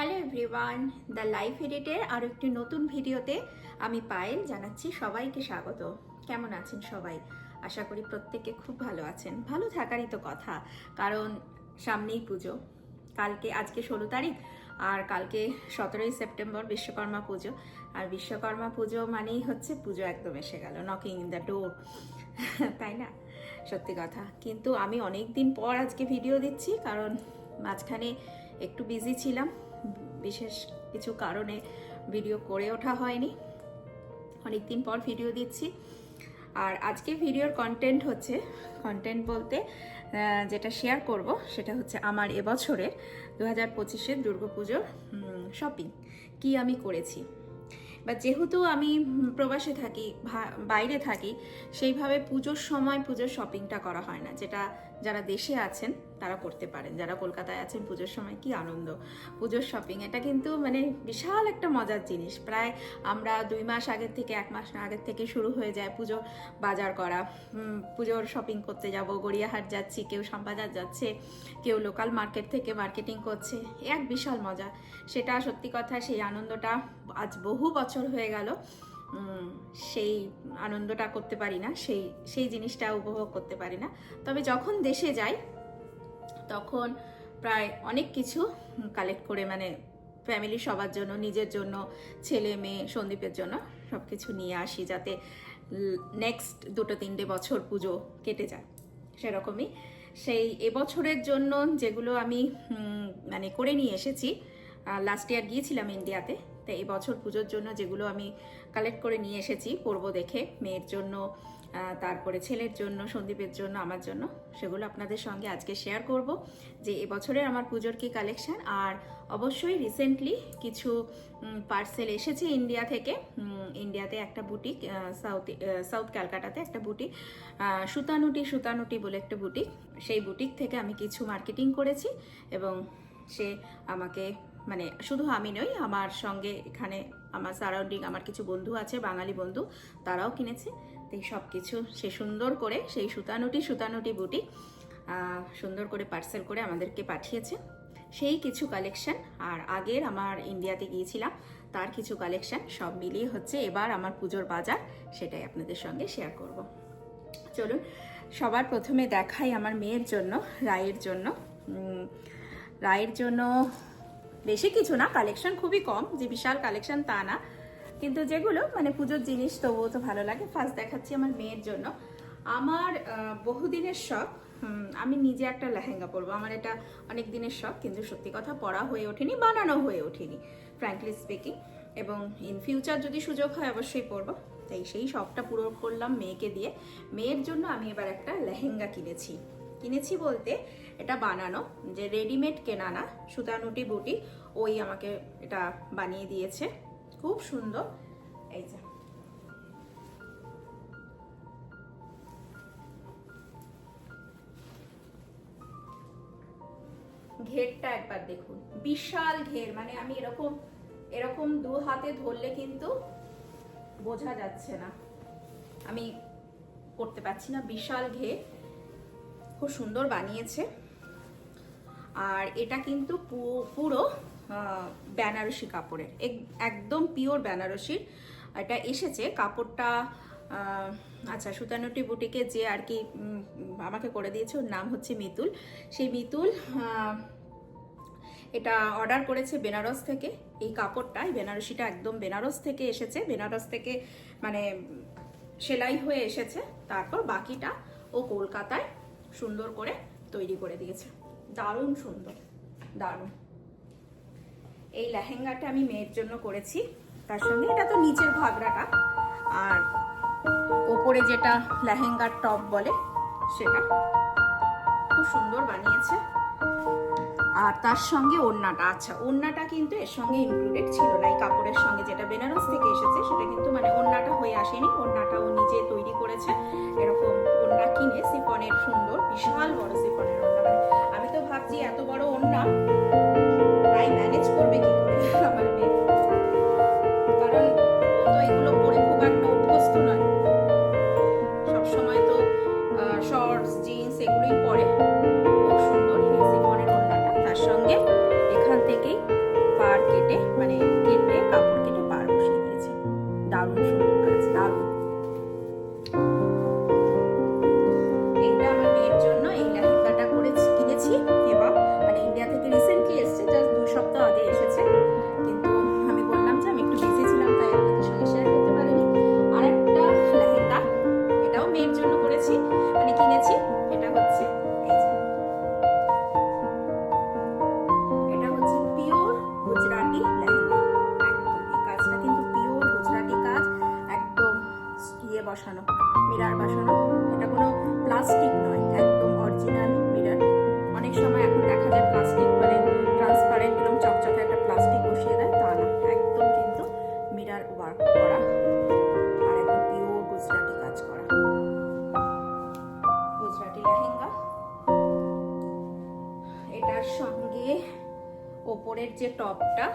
Hello everyone, the life এডিটের আরও একটি নতুন ভিডিওতে আমি পায়েল জানাচ্ছি সবাইকে স্বাগত। কেমন আছেন সবাই? আশা করি প্রত্যেকে খুব ভালো আছেন। ভালো থাকারই তো কথা, কারণ সামনেই পুজো। কালকে, আজকে ষোলো তারিখ, আর কালকে সতেরোই সেপ্টেম্বর বিশ্বকর্মা পুজো। আর বিশ্বকর্মা পুজো মানেই হচ্ছে পুজো একদম এসে গেল নকিং ইন দ্য ডোর তাই না? সত্যি কথা। কিন্তু আমি অনেক দিন পর আজকে ভিডিও দিচ্ছি, কারণ মাঝখানে একটু বিজি ছিলাম। বিশেষ কিছু কারণে ভিডিও করে ওঠা হয়নি। অনেক দিন পর ভিডিও দিচ্ছি। আর আজকে ভিডিওর কন্টেন্ট হচ্ছে কন্টেন্ট বলতে যেটা শেয়ার করব সেটা হচ্ছে আমার এবছরের দু হাজার পঁচিশের দুর্গাপুজোর শপিং কি আমি করেছি। বা যেহেতু আমি প্রবাসে থাকি বাইরে থাকি, সেইভাবে পুজোর সময় পুজোর শপিংটা করা হয় না। যেটা যারা দেশে আছেন তারা করতে পারেন। যারা কলকাতায় আছেন, পুজোর সময় কি আনন্দ। পুজোর শপিং এটা কিন্তু মানে বিশাল একটা মজার জিনিস। প্রায় আমরা দুই মাস আগের থেকে, এক মাস আগের থেকে শুরু হয়ে যায় পুজো বাজার করা। পুজোর শপিং করতে যাব, গড়িয়াহাট যাচ্ছি, কেউ শ্যামবাজার যাচ্ছে, কেউ লোকাল মার্কেট থেকে মার্কেটিং করছে। এক বিশাল মজা। সেটা সত্যি কথা, সেই আনন্দটা আজ বহু বছর হয়ে গেল। সেই আনন্দটা করতে পারি না, সেই সেই জিনিসটা উপভোগ করতে পারি না। তবে যখন দেশে যাই তখন প্রায় অনেক কিছু কালেক্ট করে মানে ফ্যামিলি সবার জন্য, নিজের জন্য, ছেলে, মেয়ে, সন্দীপের জন্য সব কিছু নিয়ে আসি যাতে নেক্সট দুটো তিনটে বছর পুজো কেটে যায়। সেরকমই সেই এবছরের জন্য যেগুলো আমি মানে করে নিয়ে এসেছি লাস্ট ইয়ার গিয়েছিলাম ইন্ডিয়াতে, তো এবছর পুজোর জন্য যেগুলো আমি কালেক্ট করে নিয়ে এসেছি, পরবো দেখে, মেয়ের জন্য তারপরে ছেলের জন্য, সন্দীপের জন্য, আমার জন্য, সেগুলো আপনাদের সঙ্গে আজকে শেয়ার করব। যে এবছরের আমার পুজোর কি কালেকশন আর অবশ্যই রিসেন্টলি কিছু পার্সেল এসেছে ইন্ডিয়া থেকে। ইন্ডিয়াতে একটা বুটিক সাউথ সাউথ ক্যালকাটাতে একটা বুটিক সুতানুটি সুতানুটি বলে একটা বুটিক সেই বুটিক থেকে আমি কিছু মার্কেটিং করেছি এবং সে আমাকে মানে শুধু আমি নই, আমার সঙ্গে এখানে আমার সারাউন্ডিং আমার কিছু বন্ধু আছে, বাঙালি বন্ধু, তারাও কিনেছে। সব কিছু সে সুন্দর করে, সেই সুতানুটি সুতানুটি বুটি সুন্দর করে পার্সেল করে আমাদেরকে পাঠিয়েছে। সেই কিছু কালেকশন আর আগের আমার ইন্ডিয়াতে গিয়েছিলাম, তার কিছু কালেকশন সব মিলিয়ে হচ্ছে এবার আমার পুজোর বাজার, সেটাই আপনাদের সঙ্গে শেয়ার করব। চলুন, সবার প্রথমে দেখাই আমার মেয়ের জন্য, রায়ের জন্য। রায়ের জন্য বেশি কিছু না কালেকশন খুবই কম, যে বিশাল কালেকশন তা না। কিন্তু যেগুলো মানে পুজোর জিনিস তবুও তো ভালো লাগে। ফার্স্ট দেখাচ্ছি আমার মেয়ের জন্য। আমার বহুদিনের শখ আমি নিজে একটা লেহেঙ্গা পরবো। আমার এটা অনেক দিনের শখ, কিন্তু সত্যি কথা পরা হয়ে ওঠেনি, বানানো হয়ে ওঠেনি ফ্র্যাঙ্কলি স্পিকিং এবং ইন ফিউচার যদি সুযোগ হয়, অবশ্যই পরবো। তাই সেই শখটা পূরণ করলাম মেয়েকে দিয়ে। মেয়ের জন্য আমি এবার একটা লেহেঙ্গা কিনেছি। কিনেছি বলতে এটা বানানো, যে রেডিমেড কেনা না সুতানুটি বুটি, ওই আমাকে এটা বানিয়ে দিয়েছে। খুব সুন্দর। এই যে। ঘেরটা একবার দেখুন। বিশাল ঘের মানে আমি এরকম এরকম দু হাতে ধরলে কিন্তু বোঝা যাচ্ছে না। আমি করতে পারছি না। বিশাল ঘের, খুব সুন্দর বানিয়েছে। আর এটা কিন্তু পুরো বেনারসি কাপড়ের। এক- একদম পিওর বেনারসির এটা এসেছে। কাপড়টা আচ্ছা সুতানুটি বুটিকে যে আর কি আমাকে করে দিয়েছে, ওর নাম হচ্ছে মিতুল। সেই মিতুল এটা অর্ডার করেছে বেনারস থেকে। এই কাপড়টা, এই বেনারসিটা একদম বেনারস থেকে এসেছে। বেনারস থেকে মানে সেলাই হয়ে এসেছে। তারপর বাকিটা ও কলকাতায় সুন্দর করে তৈরি করে দিয়েছে। দারুণ সুন্দর, দারুণ। এই লেহেঙ্গাটা আমি মেয়ের জন্য করেছি। তার সঙ্গে এটা তো নিচের ঘাগরাটা। আর ওপরে যেটা লেহেঙ্গার টপ বলে, সেটা খুব সুন্দর বানিয়েছে। আর তার সঙ্গে ওড়নাটা আচ্ছা ওড়নাটা কিন্তু এর সঙ্গে ইনক্লুডেড ছিল না। এই কাপড়ের সঙ্গে যেটা বেনারস থেকে এসেছে, সেটা কিন্তু মানে ওড়নাটা হয়ে আসেনি। ওড়নাটা ও নিজে তৈরি করেছে। এরকম ওড়না কিনে সিফনের সুন্দর, বিশাল বড় সিফনের ওড়না। মানে আমি তো ভাবছি এত বড় ওড়না তাই ম্যানেজ করবে কি করে ওপরের যে টপটা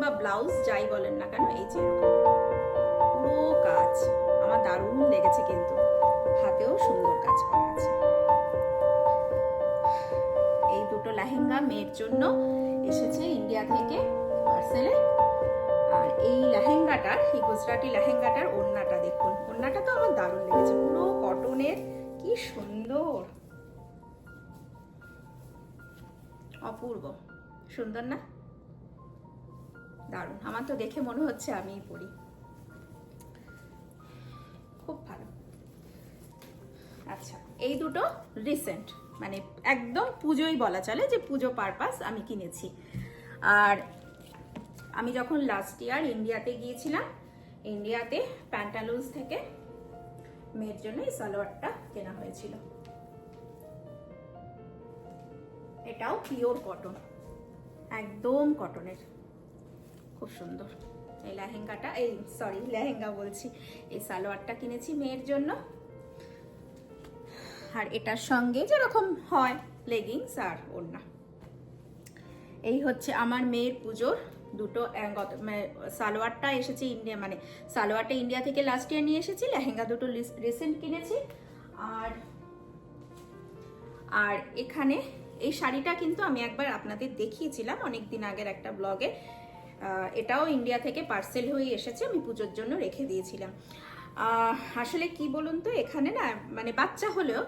বা ব্লাউজ যাই বলেন না কেন, এই যে পুরো কাজ। আমার দারুণ লেগেছে কিন্তু। হাতেও সুন্দর কাজ করা আছে। এই দুটো লেহেঙ্গা মেয়ের জন্য এসেছে ইন্ডিয়া থেকে পার্সেলে। আর এই লেহেঙ্গাটার, এই গুজরাটি লেহেঙ্গাটার ওড়নাটা দেখুন। ওড়নাটা তো আমার দারুণ লেগেছে। পুরো কটনের। কি সুন্দর! অপূর্ব। সুন্দর না? দারুণ। আমার তো দেখে মনে হচ্ছে আমিই পড়ি। খুব ভালো। আচ্ছা এই দুটো রিসেন্ট মানে একদম পুজোই বলা চলে যে পুজো পারপাস আমি কিনেছি। আর আমি যখন লাস্ট ইয়ার ইন্ডিয়াতে গিয়েছিলাম ইন্ডিয়াতে প্যান্টালুজ থেকে মেয়ের জন্য এই সালোয়ারটা কেনা হয়েছিল। এটাও পিওর কটন একদম কটনের খুব সুন্দর। এই লেহেঙ্গাটা, এই সরি লেহেঙ্গা বলছি। এই সালোয়ারটা কিনেছি মেয়ের জন্য। আর এটার সঙ্গে যেরকম হয় লেগিংস আর ওড়না। এই হচ্ছে আমার মেয়ের পুজোর দুটো সালোয়ারটা এসেছে ইন্ডিয়া মানে সালোয়ারটা ইন্ডিয়া থেকে লাস্ট ইয়ার নিয়ে এসেছি, লেহেঙ্গা দুটো রিসেন্ট কিনেছি। আর আর এখানে এই শাড়িটা কিন্তু আমি একবার আপনাদের দেখিয়েছিলাম অনেক দিন আগের একটা ব্লগে। এটাও ইন্ডিয়া থেকে পার্সেল হয়ে এসেছে, আমি পুজোর জন্য রেখে দিয়েছিলাম। আসলে কি বলুন তো, এখানে না মানে বাচ্চা হলেও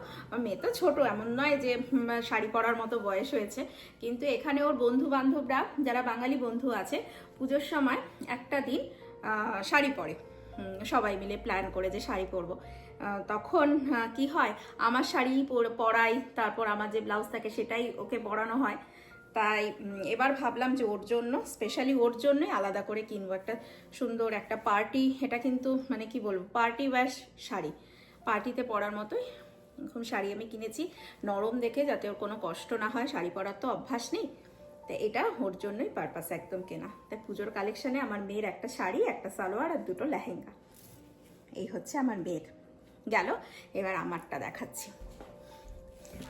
মেয়ে তো ছোট, এমন নয় যে শাড়ি পরার মতো বয়স হয়েছে। কিন্তু এখানে ওর বন্ধু বান্ধবরা যারা বাঙালি বন্ধু আছে, পুজোর সময় একটা দিন শাড়ি পরে। সবাই মিলে প্ল্যান করে যে শাড়ি পরবো। তখন কি হয়? আমার শাড়ি পর- পরাই, তারপর আমার যে ব্লাউজ থাকে সেটাই ওকে পরানো হয়। তাই এবার ভাবলাম যে ওর জন্য স্পেশালি ওর জন্যই আলাদা করে কিনবো। একটা সুন্দর একটা পার্টি এটা কিন্তু মানে কি বলব পার্টি ব্যাস শাড়ি। পার্টিতে পরার মতোই এরকম শাড়ি আমি কিনেছি। নরম দেখে যাতে ওর কোনো কষ্ট না হয়, শাড়ি পরার তো অভ্যাস নেই। তা এটা ওর জন্যই পারপাস একদম কেনা। তাই পুজোর কালেকশানে আমার মেয়ের একটা শাড়ি, একটা সালোয়ার আর দুটো লেহেঙ্গা। এই হচ্ছে আমার মেয়ের। গেল, এবার আমারটা দেখাচ্ছি।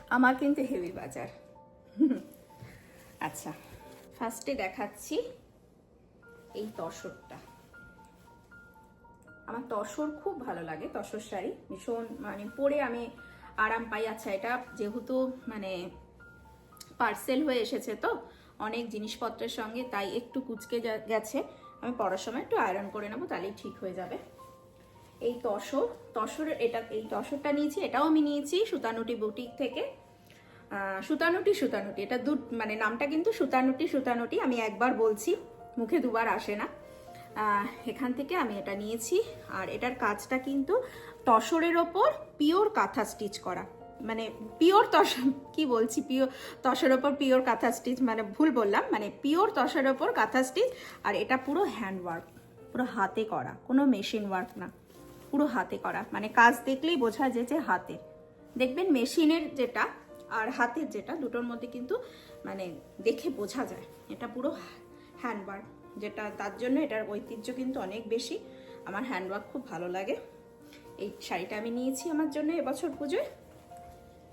আমার কিন্তু হেভি বাজার। আচ্ছা ফার্স্টে দেখাচ্ছি এই তসরটা। আমার তসর খুব ভালো লাগে, তসর শাড়ি। ভীষণ মানে পরে আমি আরাম পাই। আচ্ছা এটা যেহেতু মানে পার্সেল হয়ে এসেছে তো, অনেক জিনিসপত্রের সঙ্গে, তাই একটু কুচকে গেছে। আমি পড়ার সময় একটু আয়রন করে নেব, তাহলেই ঠিক হয়ে যাবে। এই তসর তসরের এটা, এই তসরটা নিয়েছি, এটাও আমি নিয়েছি সুতানুটি বুটিক থেকে। সুতানুটি সুতানুটি, এটা দু মানে নামটা কিন্তু সুতানুটি সুতানুটি, আমি একবার বলছি, মুখে দুবার আসে না। এখান থেকে আমি এটা নিয়েছি, আর এটার কাজটা কিন্তু তসরের ওপর পিওর কাঁথা স্টিচ করা। মানে পিওর তস, কি বলছি পিওর তসের ওপর পিওর কাঁথা স্টিচ মানে ভুল বললাম মানে পিওর তসের ওপর কাঁথা স্টিচ, আর এটা পুরো হ্যান্ড ওয়ার্ক পুরো হাতে করা, কোনো মেশিন ওয়ার্ক না। পুরো হাতে করা। মানে কাজ দেখলেই বোঝা যায় যে হাতে। দেখবেন মেশিনের যেটা আর হাতের যেটা দুটোর মধ্যে কিন্তু মানে দেখে বোঝা যায়। এটা পুরো হ্যান্ডওয়ার্ক যেটা, তার জন্য এটার ঐতিহ্য কিন্তু অনেক বেশি। আমার হ্যান্ডওয়ার্ক খুব ভালো লাগে। এই শাড়িটা আমি নিয়েছি আমার জন্য এবছর পুজোয়।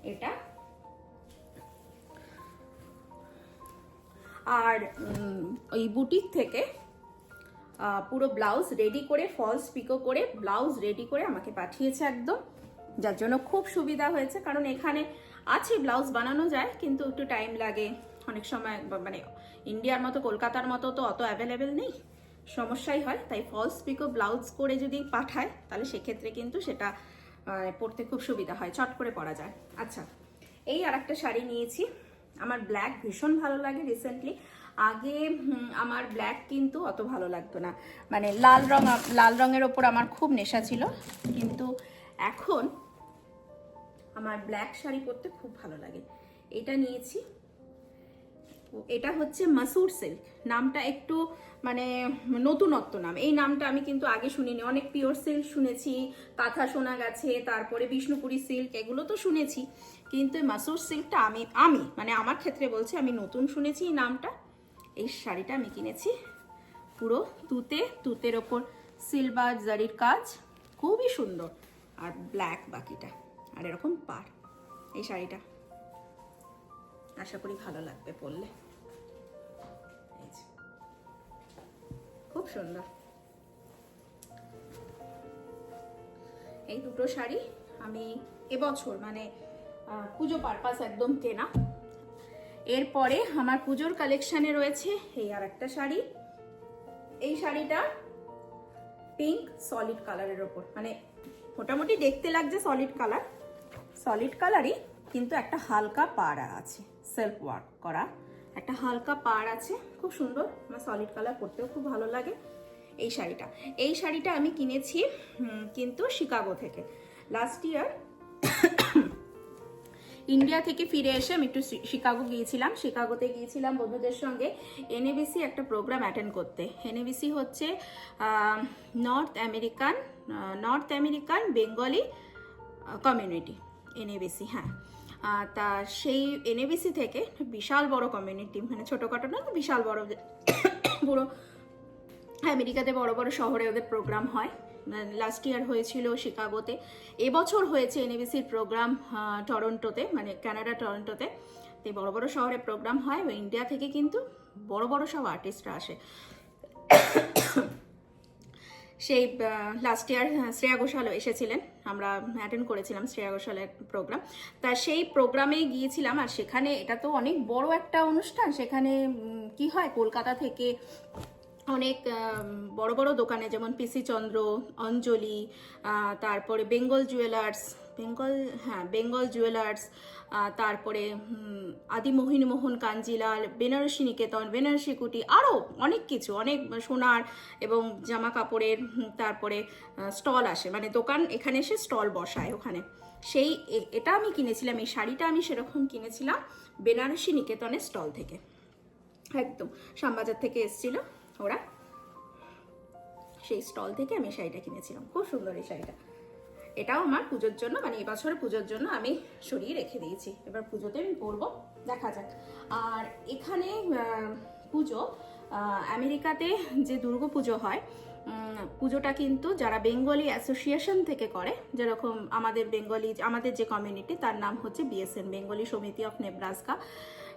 এটা। আর ওই বুটিক থেকে পুরো ব্লাউজ রেডি করে ফলস পিকো করে, ব্লাউজ রেডি করে আমাকে পাঠিয়েছে একদম। যার জন্য খুব সুবিধা হয়েছে, কারণ এখানে আছে ব্লাউজ বানানো যায়, কিন্তু একটু টাইম লাগে। অনেক সময় মানে ইন্ডিয়ার মতো, কলকাতার মতো তো অত অ্যাভেলেবেল নেই। সমস্যাই হয়, তাই ফলস পিকো ব্লাউজ করে যদি পাঠায়, তাহলে সেক্ষেত্রে কিন্তু সেটা পরতে খুব সুবিধা হয়, চট করে পরা যায়। আচ্ছা এই আর একটা শাড়ি নিয়েছি। আমার ব্ল্যাক ভীষণ ভালো লাগে রিসেন্টলি আগে আমার ব্ল্যাক কিন্তু অত ভালো লাগতো না। মানে লাল রং লাল রঙের ওপর আমার খুব নেশা ছিল। কিন্তু এখন আমার ব্ল্যাক শাড়ি পরতে খুব ভালো লাগে। এটা নিয়েছি। এটা হচ্ছে মাসুর সিল্ক নামটা একটু মানে নতুনত্ব নাম। এই নামটা আমি কিন্তু আগে শুনিনি। অনেক পিওর সিল্ক শুনেছি। কাঁথা শোনা গেছে, তারপরে বিষ্ণুপুরি সিল্ক এগুলো তো শুনেছি। কিন্তু মাসুর সিল্কটা আমি আমি মানে আমার ক্ষেত্রে বলছি, আমি নতুন শুনেছি এই নামটা। এই শাড়িটা আমি কিনেছি। পুরো তুতে, তুতের ওপর সিলভার জারির কাজ, খুবই সুন্দর। আর ব্ল্যাক বাকিটা, আর এরকম পার। এই শাড়িটা। আশা করি ভালো লাগবে পরলে। খুব সুন্দর। এই দুটো শাড়ি আমি এবছর মানে পুজো পারপাস একদম কেনা। এরপরে আমার পুজোর কালেকশানে রয়েছে এই আর একটা শাড়ি। এই শাড়িটা পিঙ্ক সলিড কালারের ওপর। মানে মোটামুটি দেখতে লাগছে সলিড কালার সলিড কালারই কিন্তু একটা হালকা পাড়া আছে সেলফ ওয়ার্ক করা। একটা হালকা পাড় আছে, খুব সুন্দর। আমার সলিড কালার পরতেও খুব ভালো লাগে এই শাড়িটা। এই শাড়িটা আমি কিনেছি কিন্তু শিকাগো থেকে। লাস্ট ইয়ার ইন্ডিয়া থেকে ফিরে এসে আমি একটু শিকাগো গিয়েছিলাম। শিকাগোতে গিয়েছিলাম বন্ধুদের সঙ্গে। এনএবিসি একটা প্রোগ্রাম অ্যাটেন্ড করতে। এনএবিসি হচ্ছে North American North American Bengali community NABC হ্যাঁ। তা, সেই এনএবিসি থেকে বিশাল বড় কমিউনিটি মানে ছোটোখাটো না, বিশাল বড় পুরো আমেরিকাতে বড় বড় শহরে ওদের প্রোগ্রাম হয়। লাস্ট ইয়ার হয়েছিল শিকাগোতে। এবছর হয়েছে এনএবিসির প্রোগ্রাম টরন্টোতে মানে কানাডা টরন্টোতে তো বড় বড় শহরে প্রোগ্রাম হয় ইন্ডিয়া থেকে কিন্তু বড় বড় সব আর্টিস্টরা আসে। সেই লাস্ট ইয়ার শ্রেয়া ঘোষালও এসেছিলেন। আমরা অ্যাটেন্ড করেছিলাম শ্রেয়া ঘোষালের প্রোগ্রাম তা সেই প্রোগ্রামে গিয়েছিলাম, আর সেখানে এটা তো অনেক বড় একটা অনুষ্ঠান। সেখানে কি হয়, কলকাতা থেকে অনেক বড় বড় দোকানে যেমন পিসি চন্দ্র অঞ্জলি তারপরে বেঙ্গল জুয়েলার্স বেঙ্গল হ্যাঁ বেঙ্গল জুয়েলার্স তারপরে হুম, আদি মোহিনী মোহন কাঞ্জিলাল বেনারসি নিকেতন বেনারসি কুটি আরও অনেক কিছু অনেক সোনার এবং জামা কাপড়ের তারপরে স্টল আসে। মানে দোকান এখানে এসে স্টল বসায় ওখানে। সেই এটা আমি কিনেছিলাম এই শাড়িটা আমি সেরকম কিনেছিলাম বেনারসি নিকেতনের স্টল থেকে। একদম শ্যামবাজার থেকে এসেছিল। ওরা? সেই স্টল থেকে আমি শাড়িটা কিনেছিলাম। খুব সুন্দর এই শাড়িটা। এটাও আমার পুজোর জন্য মানে এবছরের পুজোর জন্য আমি সরিয়ে রেখে দিয়েছি। এবার পুজোতে আমি পরবো। দেখা যাক। আর এখানে পুজো আমেরিকাতে যে দুর্গা পুজো হয় পুজোটা কিন্তু যারা বেঙ্গলি অ্যাসোসিয়েশন থেকে করে, যেরকম আমাদের বেঙ্গলি আমাদের যে কমিউনিটি তার নাম হচ্ছে BSN Bengali Samiti of Nebraska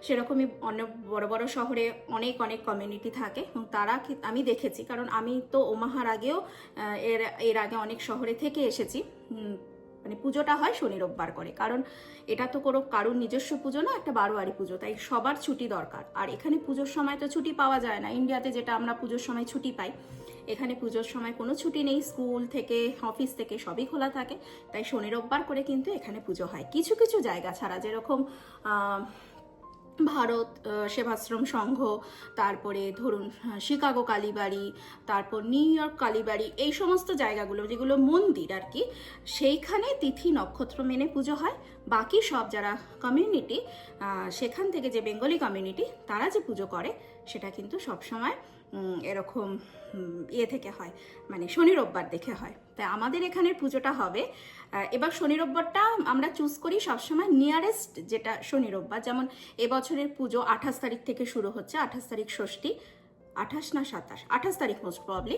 সেরকমই অনেক বড় বড় শহরে অনেক অনেক কমিউনিটি থাকে এবং তারা আমি দেখেছি। কারণ আমি তো ওমাহার আগেও এর এর আগে অনেক শহরে থেকে এসেছি। মানে পুজোটা হয় শনি রোববার করে। কারণ এটা তো কোনো কারোর নিজস্ব পুজো না, একটা বারোয়ারি পুজো। তাই সবার ছুটি দরকার। আর এখানে পুজোর সময় তো ছুটি পাওয়া যায় না। ইন্ডিয়াতে যেটা আমরা পুজোর সময় ছুটি পাই, এখানে পুজোর সময় কোনো ছুটি নেই। স্কুল থেকে, অফিস থেকে সবই খোলা থাকে। তাই শনি রোববার করে কিন্তু এখানে পুজো হয়। কিছু কিছু জায়গা ছাড়া যেরকম ভারত সেবাশ্রম সংঘ, তারপরে ধরুন শিকাগো কালীবাড়ি, তারপর নিউ ইয়র্ক কালীবাড়ি, এই সমস্ত জায়গাগুলো যেগুলো মন্দির আর কি, সেইখানে তিথি নক্ষত্র মেনে পুজো হয়। বাকি সব যারা কমিউনিটি সেখান থেকে যে বেঙ্গলি কমিউনিটি তারা যে পুজো করে, সেটা কিন্তু সবসময় এরকম ইয়ে থেকে হয় মানে শনি রোববার দেখে হয়। তাই আমাদের এখানের পুজোটা হবে। এবার শনি রোববারটা আমরা চুজ করি সবসময় নিয়ারেস্ট যেটা শনি রোববার, যেমন এবছরের পুজো আঠাশ তারিখ থেকে শুরু হচ্ছে, আঠাশ তারিখ ষষ্ঠী, আঠাশ না সাতাশ, আঠাশ তারিখ মোস্ট প্রবলি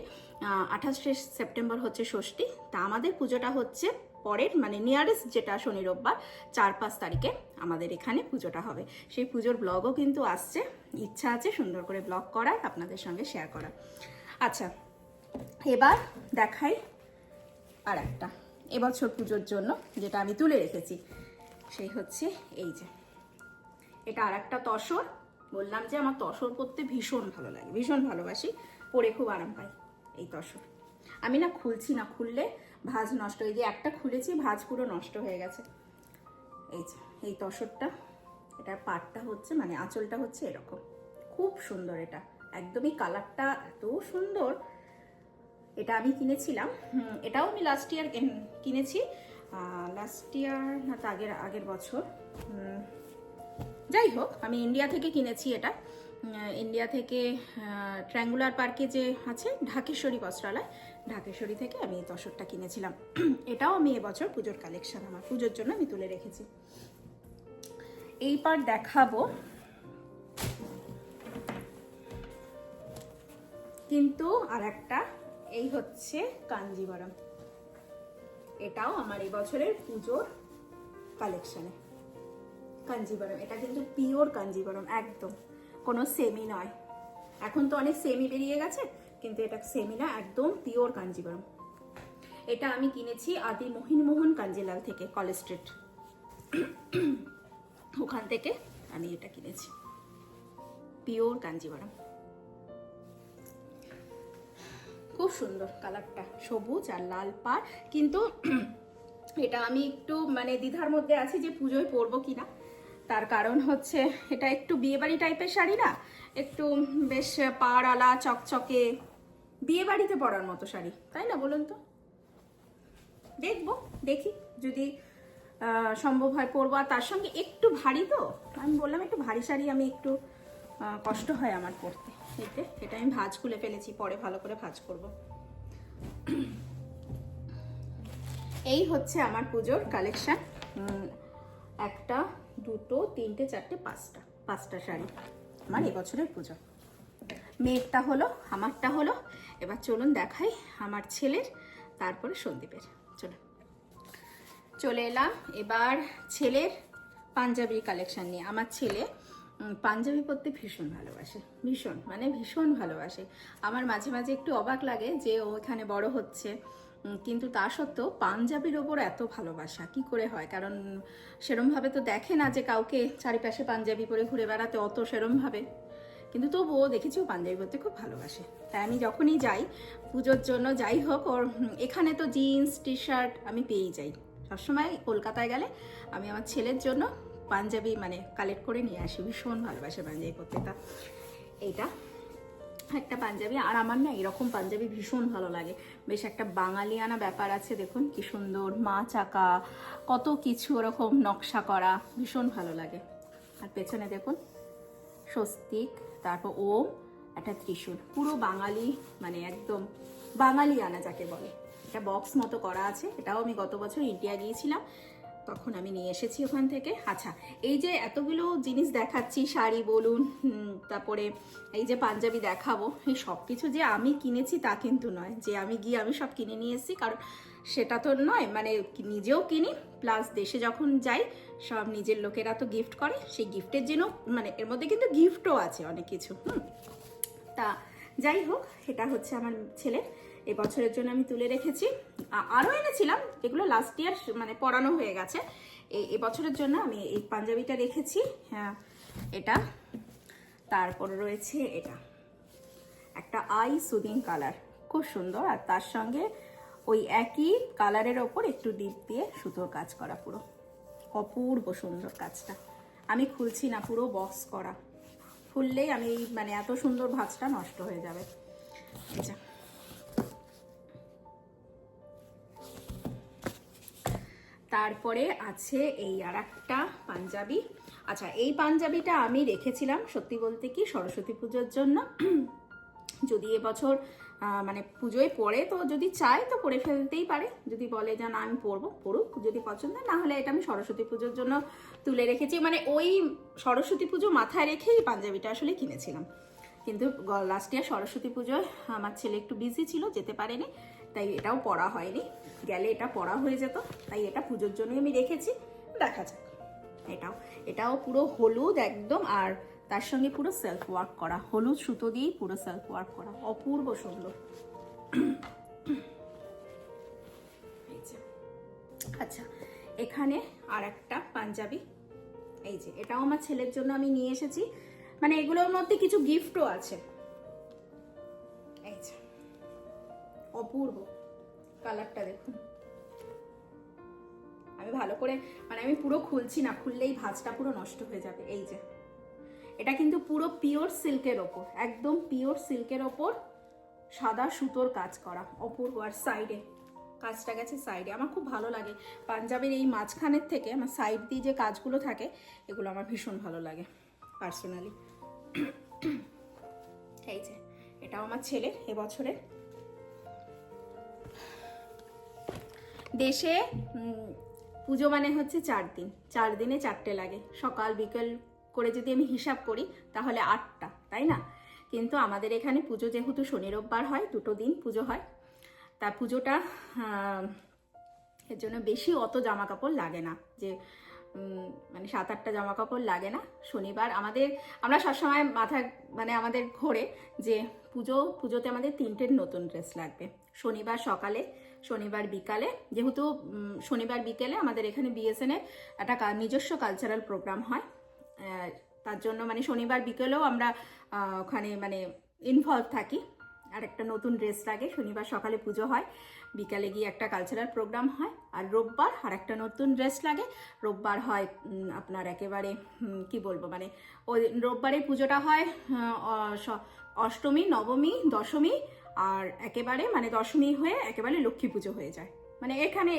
আঠাশে সেপ্টেম্বর হচ্ছে ষষ্ঠী, তা আমাদের পুজোটা হচ্ছে পরের মানে নিয়ারেস্ট যেটা শনি রোববার, চার পাঁচ তারিখে আমাদের এখানে পুজোটা হবে। সেই পুজোর ব্লগও কিন্তু আসছে, ইচ্ছা আছে সুন্দর করে ব্লগ করার, আপনাদের সঙ্গে শেয়ার করা আচ্ছা এবার দেখাই আর একটা। এবছর পুজোর জন্য যেটা আমি তুলে রেখেছি, সেই হচ্ছে এই যে। এটা আর একটা তসর। বললাম যে আমার তসর করতে ভীষণ ভালো লাগে, ভীষণ ভালোবাসি। পরে খুব আরাম পাই এই তসর। আমি না খুলছি না, খুললে ভাজ নষ্ট হয়ে যে একটা খুলেছি, ভাজ পুরো নষ্ট হয়ে গেছে। এই যে, এই তসরটা এটার পাটটা হচ্ছে মানে আঁচলটা হচ্ছে এরকম। খুব সুন্দর এটা। একদমই কালারটা এত সুন্দর এটা আমি কিনেছিলাম। এটাও আমি লাস্ট ইয়ার কিনেছি। লাস্ট ইয়ার না আগের আগের বছর। যাই হোক, আমি ইন্ডিয়া থেকে কিনেছি এটা। ইন্ডিয়া থেকে ট্র্যাঙ্গুলার পার্কে যে আছে, ঢাকেশ্বরী বস্ত্রালয়, ঢাকেশ্বরী থেকে আমি এই তসরটা কিনেছিলাম। এটাও আমি এবছর পুজোর কালেকশন আমার পুজোর জন্য আমি তুলে রেখেছি। এই পার দেখাবো। কিন্তু আর একটা এই হচ্ছে কাঞ্জিবরম। এটাও আমার এই বছরের পুজোর কালেকশনে কাঞ্জিবরম, এটা কিন্তু পিওর কাঞ্জিবরম, একদম। কোনো সেমি নয়। এখন তো অনেক সেমি বেরিয়ে গেছে, কিন্তু এটা সেমি না, একদম পিওর কাঞ্জিবরম। এটা আমি কিনেছি আদি মোহিনমোহন কাঞ্জিলাল থেকে কলেজ স্ট্রিট ওখান থেকে আমি এটা কিনেছি। পিওর কাঞ্জিবরম। খুব সুন্দর কালারটা। সবুজ আর লাল পাড়। কিন্তু এটা আমি একটু মানে দ্বিধার মধ্যে আছি যে পুজোয় পরবো কিনা। তার কারণ হচ্ছে, এটা একটু বিয়েবাড়ি টাইপের শাড়ি না? একটু বেশ পাড়-আলা চকচকে বিয়ে বাড়িতে পরার মতো শাড়ি। তাই না, বলুন তো? দেখব, দেখি। যদি সম্ভব হয় পরবো। আর তার সঙ্গে একটু ভারী তো? আমি বললাম একটু ভারী শাড়ি আমি একটু কষ্ট হয় আমার পরতে। এতে এটা আমি ভাজ খুলে ফেলেছি, পরে ভালো করে ভাঁজ করব। এই হচ্ছে আমার পুজোর কালেকশন একটা, দুটো, তিনটে, চারটে, পাঁচটা পাঁচটা শাড়ি। আমার এবছরের পুজো। মেয়েরটা হলো, আমারটা হলো। এবার চলুন দেখাই আমার ছেলের, তারপরে সন্দীপের। চলুন। চলে এলাম। এবার ছেলের পাঞ্জাবির কালেকশান নিয়ে। আমার ছেলে পাঞ্জাবি পরতে ভীষণ ভালোবাসে। ভীষণ মানে ভীষণ ভালোবাসে। আমার মাঝে মাঝে একটু অবাক লাগে যে ও এখানে বড় হচ্ছে। কিন্তু তা সত্ত্বেও পাঞ্জাবির ওপর এত ভালোবাসা, কি করে হয়? কারণ সেরমভাবে তো দেখে না যে কাউকে চারিপাশে পাঞ্জাবি পরে ঘুরে বেড়াতে অত সেরমভাবে। কিন্তু তবুও দেখেছি ও পাঞ্জাবি পরতে খুব ভালোবাসে। তাই আমি যখনই যাই পুজোর জন্য, যাই হোক, ওর এখানে তো জিন্স টি শার্ট আমি পেয়েই যাই। সবসময় কলকাতায় গেলে আমি আমার ছেলের জন্য পাঞ্জাবি মানে কালেক্ট করে নিয়ে আসি, ভীষণ ভালোবাসে পাঞ্জাবি পরতে তা এইটা একটা পাঞ্জাবি, আর আমার না এরকম পাঞ্জাবি ভীষণ ভালো লাগে। বেশ একটা বাঙালিয়ানা ব্যাপার আছে, দেখুন কি সুন্দর, মা চাকা, কত কিছু ওরকম নকশা করা, ভীষণ ভালো লাগে। আর পেছনে দেখুন, স্বস্তিক, তারপর ওম, একটা ত্রিশূল। পুরো বাঙালি মানে একদম বাঙালিয়ানা যাকে বলে। এটা বক্স মতো করা আছে, এটাও আমি গত বছর ইন্ডিয়া গিয়েছিলাম। তখন আমি নিয়ে এসেছি ওখান থেকে। আচ্ছা এই যে এতগুলো জিনিস দেখাচ্ছি, শাড়ি বলুন তারপরে এই যে পাঞ্জাবি দেখাবো, এই সব কিছু যে আমি কিনেছি তা কিন্তু নয়। যে আমি গিয়ে আমি সব কিনে নিয়ে এসেছি, কারণ সেটা তো নয় মানে নিজেও কিনি প্লাস দেশে যখন যাই, সব নিজের লোকেরা তো গিফট করে, সেই গিফটের জন্য মানে এর মধ্যে কিন্তু গিফটও আছে অনেক কিছু, হুম। তা যাই হোক, এটা হচ্ছে আমার ছেলের এবছরের জন্য আমি তুলে রেখেছি। আরও এনেছিলাম। এগুলো লাস্ট ইয়ার মানে পড়ানো হয়ে গেছে। এই এবছরের জন্য আমি এই পাঞ্জাবিটা রেখেছি। হ্যাঁ এটা। তারপর রয়েছে এটা। একটা আই সুদিং কালার খুব সুন্দর। আর তার সঙ্গে ওই একই কালারের ওপর একটু ডিপ দিয়ে সুতোর কাজ করা পুরো। অপূর্ব সুন্দর কাজটা। আমি খুলছি না, পুরো বক্স করা। খুললেই আমি মানে এত সুন্দর ভাঁজটা নষ্ট হয়ে যাবে। আচ্ছা তারপরে আছে এই আর একটা পাঞ্জাবি। আচ্ছা এই পাঞ্জাবিটা আমি রেখেছিলাম সত্যি বলতে কি সরস্বতী পুজোর জন্য। যদি এবছর মানে পুজোয় পড়ে তো যদি চায় তো পরে ফেলতেই পারে। যদি বলে যে না, আমি পরবো, পড়ুক যদি পছন্দ, না হলে এটা আমি সরস্বতী পুজোর জন্য তুলে রেখেছি। মানে ওই সরস্বতী পুজো মাথায় রেখেই পাঞ্জাবিটা আসলে কিনেছিলাম। কিন্তু লাস্ট ইয়ার সরস্বতী পুজোয় আমার ছেলে একটু বিজি ছিল, যেতে পারেনি। তাই এটাও পড়া হয়নি। গেলে এটা পড়া হয়ে যেত, তাই এটা পুজোর জন্যই আমি রেখেছি। দেখা যাক। এটাও এটাও পুরো হলুদ একদম, আর তার সঙ্গে পুরো সেলফ ওয়ার্ক করা, হলুদ সুতো দিয়েই পুরো সেলফ ওয়ার্ক করা, অপূর্ব সুন্দর। আচ্ছা এখানে আর একটা পাঞ্জাবি। এই যে, এটাও আমার ছেলের জন্য আমি নিয়ে এসেছি। মানে এগুলোর মধ্যে কিছু গিফটও আছে। অপূর্ব কালারটা দেখুন। আমি ভালো করে মানে আমি পুরো খুলছি না, খুললেই ভাজটা পুরো নষ্ট হয়ে যাবে, এই যে। এটা কিন্তু পুরো পিওর সিল্কের ওপর, একদম পিওর সিল্কের ওপর সাদা সুতোর কাজ করা, অপূর্ব। আর সাইডে কাজটা গেছে সাইডে আমার খুব ভালো লাগে। পাঞ্জাবের এই মাঝখানের থেকে আমার সাইড দিয়ে যে কাজগুলো থাকে, এগুলো আমার ভীষণ ভালো লাগে পার্সোনালি এই যে, এটাও আমার ছেলের, এবছরের দেশে পুজো মানে হচ্ছে চার দিন। চার দিনে চারটে লাগে। সকাল, বিকেল করে যদি আমি হিসাব করি, তাহলে আটটা, তাই না? কিন্তু আমাদের এখানে পুজো যেহেতু শনি রোববার হয়, দুটো দিন পুজো হয়। তা পুজোটা এর জন্য বেশি অত জামা কাপড় লাগে না। যে মানে সাত, আটটা জামা কাপড় লাগে না শনিবার। আমাদের, আমরা সবসময় মাথা মানে আমাদের ঘোরে যে পুজো, পুজোতে আমাদের তিনটের নতুন ড্রেস লাগবে। শনিবার সকালে শনিবার বিকালে, যেহেতু শনিবার বিকেলে আমাদের এখানে বিএসএনে একটা নিজস্ব কালচারাল প্রোগ্রাম হয়। তার জন্য মানে শনিবার বিকেলেও আমরা ওখানে মানে ইনভলভ থাকি। আর একটা নতুন ড্রেস লাগে, শনিবার সকালে পুজো হয়। বিকালে গিয়ে একটা কালচারাল প্রোগ্রাম হয়। আর রোববার আর একটা নতুন ড্রেস লাগে। রোববার হয় আপনার একেবারে কি বলব মানে ওই রোববারে পুজোটা হয় অষ্টমী, নবমী, দশমী আর একেবারে মানে দশমী হয়ে একেবারে লক্ষ্মী পুজো হয়ে যায়। মানে এখানে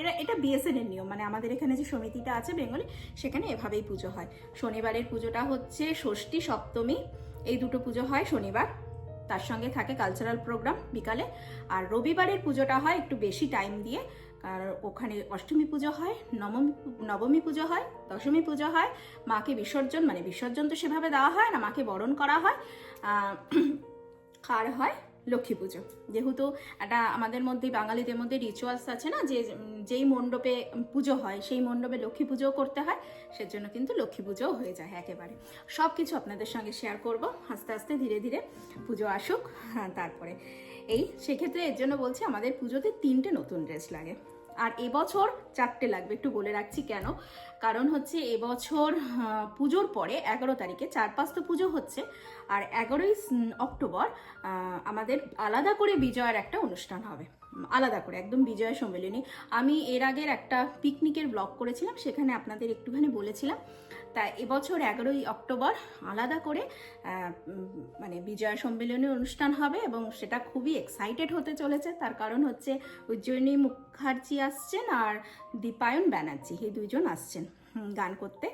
এরা, এটা বিএসএন এর নিয়ম। মানে আমাদের এখানে যে সমিতিটা আছে বেঙ্গলি, সেখানে এভাবেই পুজো হয়। শনিবারের পুজোটা হচ্ছে ষষ্ঠী, সপ্তমী, এই দুটো পুজো হয় শনিবার। তার সঙ্গে থাকে কালচারাল প্রোগ্রাম বিকালে। আর রবিবারের পুজোটা হয় একটু বেশি টাইম দিয়ে। আর ওখানে অষ্টমী পুজো হয়, নবমী নবমী পুজো হয়, দশমী পুজো হয়। মাকে বিসর্জন মানে বিসর্জন তো সেভাবে দেওয়া হয় না, মাকে বরণ করা হয়। আর হয়। লক্ষ্মী পুজো। যেহেতু একটা আমাদের মধ্যে বাঙালিদের মধ্যে রিচুয়ালস আছে না, যে, যেই মণ্ডপে পুজো হয়, সেই মণ্ডপে লক্ষ্মী পুজোও করতে হয়, সেজন্য কিন্তু লক্ষ্মী পুজোও হয়ে যায় একেবারে। সব কিছু আপনাদের সঙ্গে শেয়ার করব। আস্তে আস্তে ধীরে ধীরে পুজো আসুক হ্যাঁ তারপরে। এই, সেক্ষেত্রে এর জন্য বলছি, আমাদের পুজোতে তিনটে নতুন ড্রেস লাগে। আর এবছর চারটে লাগবে, একটু বলে রাখছি কেন? কারণ হচ্ছে এবছর পুজোর পরে এগারো তারিখে চার পাঁচ তো পুজো হচ্ছে, আর এগারোই অক্টোবর আমাদের আলাদা করে বিজয়ের একটা অনুষ্ঠান হবে। আলাদা করে, একদম বিজয় সম্মেলনী। আমি এর আগের একটা পিকনিকের ব্লগ করেছিলাম, সেখানে আপনাদের একটুখানি বলেছিলাম। তা এবছর এগারোই অক্টোবর আলাদা করে মানে বিজয়া সম্মেলনী অনুষ্ঠান হবে এবং সেটা খুবই এক্সাইটেড হতে চলেছে। তার কারণ হচ্ছে উজ্জয়িনী মুখার্জি আসছেন আর দীপায়ন ব্যানার্জি, এই দুইজন আসছেন গান করতে।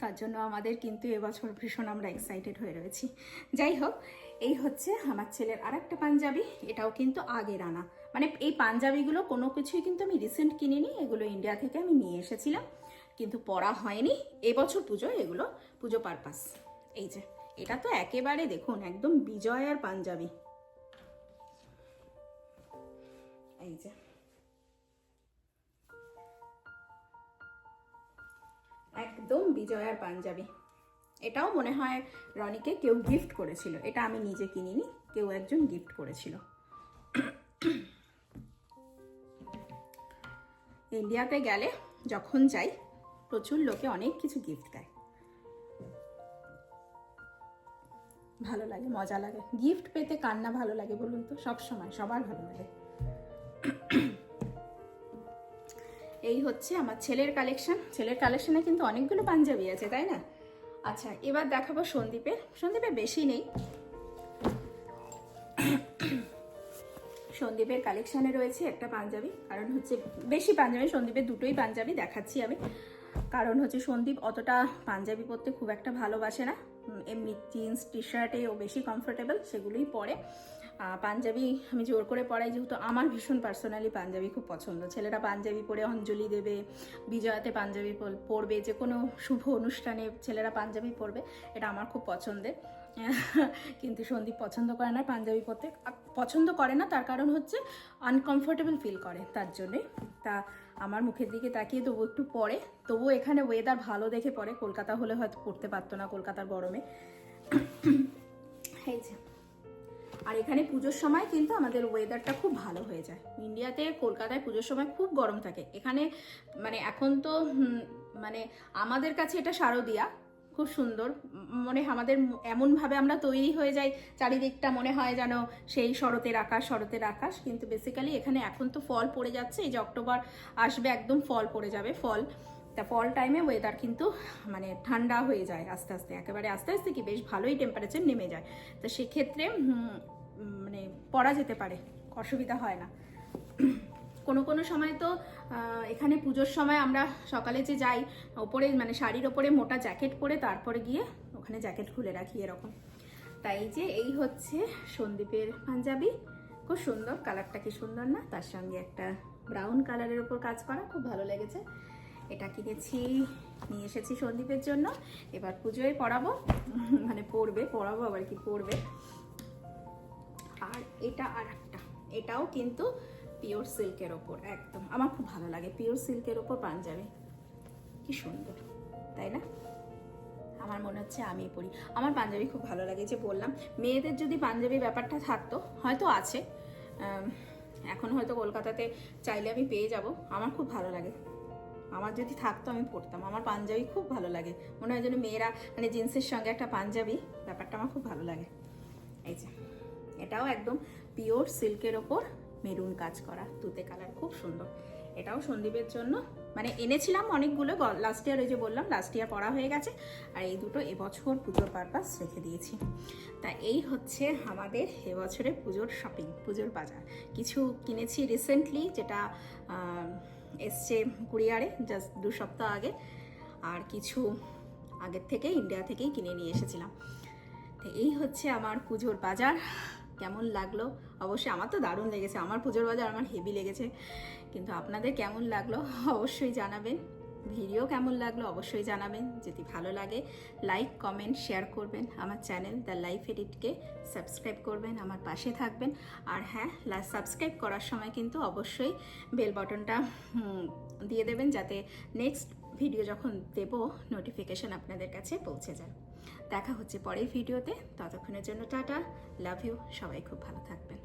তার জন্য আমাদের কিন্তু এবছর ভীষণ আমরা এক্সাইটেড হয়ে রয়েছি। যাই হোক, এই হচ্ছে আমার ছেলের আর একটা পাঞ্জাবি, এটাও কিন্তু আগের আনা মানে এই পাঞ্জাবিগুলো কোনো কিছুই কিন্তু আমি রিসেন্ট কিনিনি, এগুলো ইন্ডিয়া থেকে আমি নিয়ে এসেছিলাম। কিন্তু পরা হয়নি। এবছর পুজো, এগুলো পুজো পারপাস এই যে, এটা তো একেবারে দেখুন, একদম বিজয়ার পাঞ্জাবি। এই যে। একদম বিজয়ার পাঞ্জাবি। এটাও মনে হয় রনিকে কেউ গিফট করেছিল। এটা আমি নিজে কিনিনি, কেউ একজন গিফট করেছিল। ইন্ডিয়াতে গেলে যখন যাই প্রচুর লোকে অনেক কিছু গিফট দেয়। ভালো লাগে, মজা লাগে। গিফট পেতে কান্না ভালো লাগে বলুন তো? সব সময়, সবার ভালো লাগে। এই হচ্ছে আমার ছেলের কালেকশন ছেলের কালেকশনে কিন্তু অনেকগুলো পাঞ্জাবি আছে, তাই না? আচ্ছা এবার দেখাবো সন্দীপের সন্দীপের বেশি নেই। সন্দীপের কালেকশানে রয়েছে একটা পাঞ্জাবি। কারণ হচ্ছে বেশি পাঞ্জাবি, সন্দীপের দুটোই পাঞ্জাবি দেখাচ্ছি আমি। কারণ হচ্ছে সন্দীপ অতটা পাঞ্জাবি পরতে খুব একটা ভালোবাসে না। এমনি জিন্স টি শার্টে ও বেশি কমফোর্টেবল সেগুলোই পরে। পাঞ্জাবি আমি জোর করে পরাই যেহেতু আমার ভীষণ পার্সোনালি পাঞ্জাবি খুব পছন্দ। ছেলেরা পাঞ্জাবি পরে অঞ্জলি দেবে, বিজয়াতে পাঞ্জাবি পর- পরবে, যে কোনো শুভ অনুষ্ঠানে ছেলেরা পাঞ্জাবি পরবে, এটা আমার খুব পছন্দের। কিন্তু সন্দীপ পছন্দ করে না পাঞ্জাবি পরতে। পছন্দ করে না, তার কারণ হচ্ছে আনকমফোর্টেবল ফিল করে, তার জন্যে তা আমার মুখের দিকে তাকিয়ে তবু একটু পরে তবু এখানে ওয়েদার ভালো দেখে পরে কলকাতা হলে হয়তো পড়তে পারতো না কলকাতার গরমে। আর এখানে পুজোর সময় কিন্তু আমাদের ওয়েদারটা খুব ভালো হয়ে যায়। ইন্ডিয়াতে কলকাতায় পুজোর সময় খুব গরম থাকে। এখানে মানে এখন তো মানে আমাদের কাছে এটা শারদিয়া। খুব সুন্দর। মনে আমাদের এমনভাবে আমরা তৈরি হয়ে যাই, চারিদিকটা মনে হয় যেন সেই শরতের আকাশ শরতের আকাশ। কিন্তু বেসিক্যালি এখানে এখন তো ফল পড়ে যাচ্ছে, এই যে অক্টোবর আসবে একদম ফল পড়ে যাবে, ফল। তা ফল টাইমে ওয়েদার কিন্তু মানে ঠান্ডা হয়ে যায় আস্তে আস্তে, একেবারে আস্তে আস্তে কি বেশ ভালোই টেম্পারেচার নেমে যায়। তো সেক্ষেত্রে মানে পরা যেতে পারে, অসুবিধা হয় না। কোনো কোনো সময় তো এখানে পুজোর সময় আমরা সকালে যে যাই, ওপরে মানে শাড়ির ওপরে মোটা জ্যাকেট পরে তারপরে গিয়ে ওখানে জ্যাকেট খুলে রাখি এরকম। তাই যে এই হচ্ছে সন্দীপের পাঞ্জাবি। খুব সুন্দর, কালারটা কি সুন্দর না? তার সঙ্গে একটা ব্রাউন কালারের ওপর কাজ করা, খুব ভালো লেগেছে। এটা কিনেছি, নিয়ে এসেছি সন্দীপের জন্য। এবার পুজোয় পরাবো মানে পরবে, পরাবো আবার কি পরবে। আর এটা আর একটা এটাও কিন্তু পিওর সিল্কের ওপর, একদম। আমার খুব ভালো লাগে পিওর সিল্কের ওপর পাঞ্জাবি। কি সুন্দর, তাই না? আমার মনে হচ্ছে আমি পরি আমার পাঞ্জাবি খুব ভালো লাগে যে বললাম, মেয়েদের যদি পাঞ্জাবি ব্যাপারটা থাকতো, হয়তো আছে এখন হয়তো কলকাতাতে চাইলে আমি পেয়ে যাব, আমার খুব ভালো লাগে। আমার যদি থাকতো, আমি পরতাম, আমার পাঞ্জাবি খুব ভালো লাগে। মনে হয় যেন মেয়েরা মানে জিন্সের সঙ্গে একটা পাঞ্জাবি, ব্যাপারটা আমার খুব ভালো লাগে। এই যে, এটাও একদম পিওর সিল্কের ওপর মেরুন কাজ করা, তুতে কালার খুব সুন্দর। এটাও সন্দীপের জন্য। মানে এনেছিলাম অনেকগুলো লাস্ট ইয়ার ওই যে বললাম লাস্ট ইয়ার পড়া হয়ে গেছে। আর এই দুটো এবছর পুজোর পারপাস রেখে দিয়েছি। তা এই হচ্ছে আমাদের এবছরের পুজোর শপিং পুজোর বাজার। কিছু কিনেছি রিসেন্টলি যেটা এসছে কুরিয়ারে জাস্ট দু সপ্তাহ আগে। আর কিছু আগের থেকে ইন্ডিয়া থেকেই কিনে নিয়ে এসেছিলাম। তো এই হচ্ছে আমার পুজোর বাজার। কেমন লাগল? অবশ্যই আমার তো দারুণ লেগেছে, আমার পুজোর বাজার আমার হেভি লেগেছে, কিন্তু আপনাদের কেমন লাগল অবশ্যই জানাবেন ভিডিও কেমন লাগল অবশ্যই জানাবেন, যদি ভালো লাগে লাইক কমেন্ট শেয়ার করবেন, আমার চ্যানেল দ্য লাইফ এডিটকে সাবস্ক্রাইব করবেন, আমার পাশে থাকবেন, আর হ্যাঁ সাবস্ক্রাইব করার সময় কিন্তু অবশ্যই বেল বাটনটা দিয়ে দেবেন, যাতে নেক্সট ভিডিও যখন দেব নোটিফিকেশন আপনাদের কাছে পৌঁছে যায়। দেখা হচ্ছে পরের ভিডিওতে ততক্ষণের জন্য টাটা লাভ ইউ সবাই খুব ভালো থাকবেন।